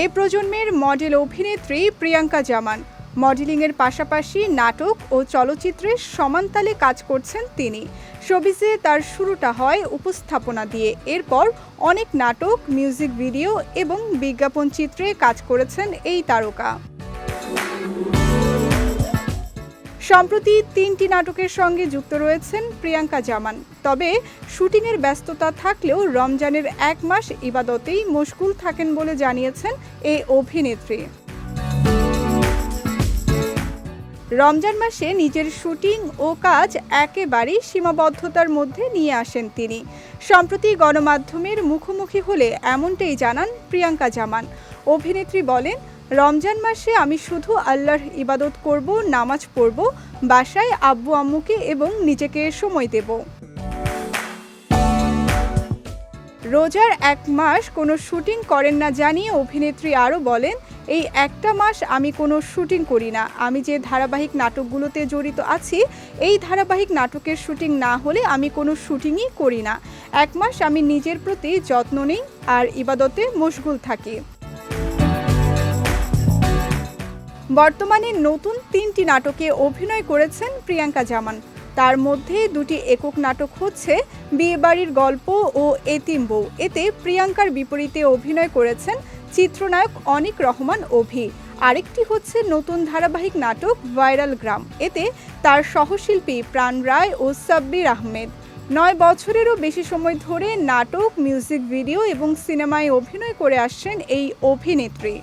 এই প্রজন্মের মডেল অভিনেত্রী প্রিয়াঙ্কা জামান। মডেলিংয়ের পাশাপাশি নাটক ও চলচ্চিত্রে সমানতালে কাজ করছেন তিনি। শোবিজে তার শুরুটা হয় উপস্থাপনা দিয়ে। এরপর অনেক নাটক, মিউজিক ভিডিও এবং বিজ্ঞাপন চিত্রে কাজ করেছেন এই তারকা। সম্প্রতি তিনটি নাটকের সঙ্গে যুক্ত রয়েছেন প্রিয়াঙ্কা জামান। তবে শুটিংয়ের ব্যস্ততা থাকলেও রমজানের এক মাস ইবাদতেই মশগুল থাকেন বলে জানিয়েছেন এই অভিনেত্রী। রমজান মাসে নিজের শুটিং ও কাজ একেবারেই সীমাবদ্ধতার মধ্যে নিয়ে আসেন তিনি। সম্প্রতি গণমাধ্যমের মুখোমুখি হলে এমনটাই জানান প্রিয়াঙ্কা জামান। অভিনেত্রী বলেন রমজান মাসে আমি শুধু আল্লাহর ইবাদত করব, নামাজ পড়ব, বাসায় আব্বু আম্মুকে এবং নিজেকে সময় দেব। রোজার এক মাস কোনো শুটিং করেন না জানিয়ে অভিনেত্রী আরও বলেন, এই একটা মাস আমি কোনো শুটিং করি না। আমি যে ধারাবাহিক নাটকগুলোতে জড়িত আছি, এই ধারাবাহিক নাটকের শুটিং না হলে আমি কোনো শুটিংই করি না। এক মাস আমি নিজের প্রতি যত্ন নিই আর ইবাদতে মশগুল থাকি। বর্তমানে নতুন তিনটি নাটকে অভিনয় করেছেন প্রিয়াঙ্কা জামান। তার মধ্যে দুটি একক নাটক হচ্ছে বিয়েবাড়ির গল্প ও এতিম বউ। এতে প্রিয়াঙ্কার বিপরীতে অভিনয় করেছেন চিত্রনায়ক অনিক রহমান অভি। আরেকটি হচ্ছে নতুন ধারাবাহিক নাটক ভাইরাল গ্রাম। এতে তার সহশিল্পী প্রাণ রায় ও সাব্বির আহমেদ। নয় বছরেরও বেশি সময় ধরে নাটক, মিউজিক ভিডিও এবং সিনেমায় অভিনয় করে আসছেন এই অভিনেত্রী।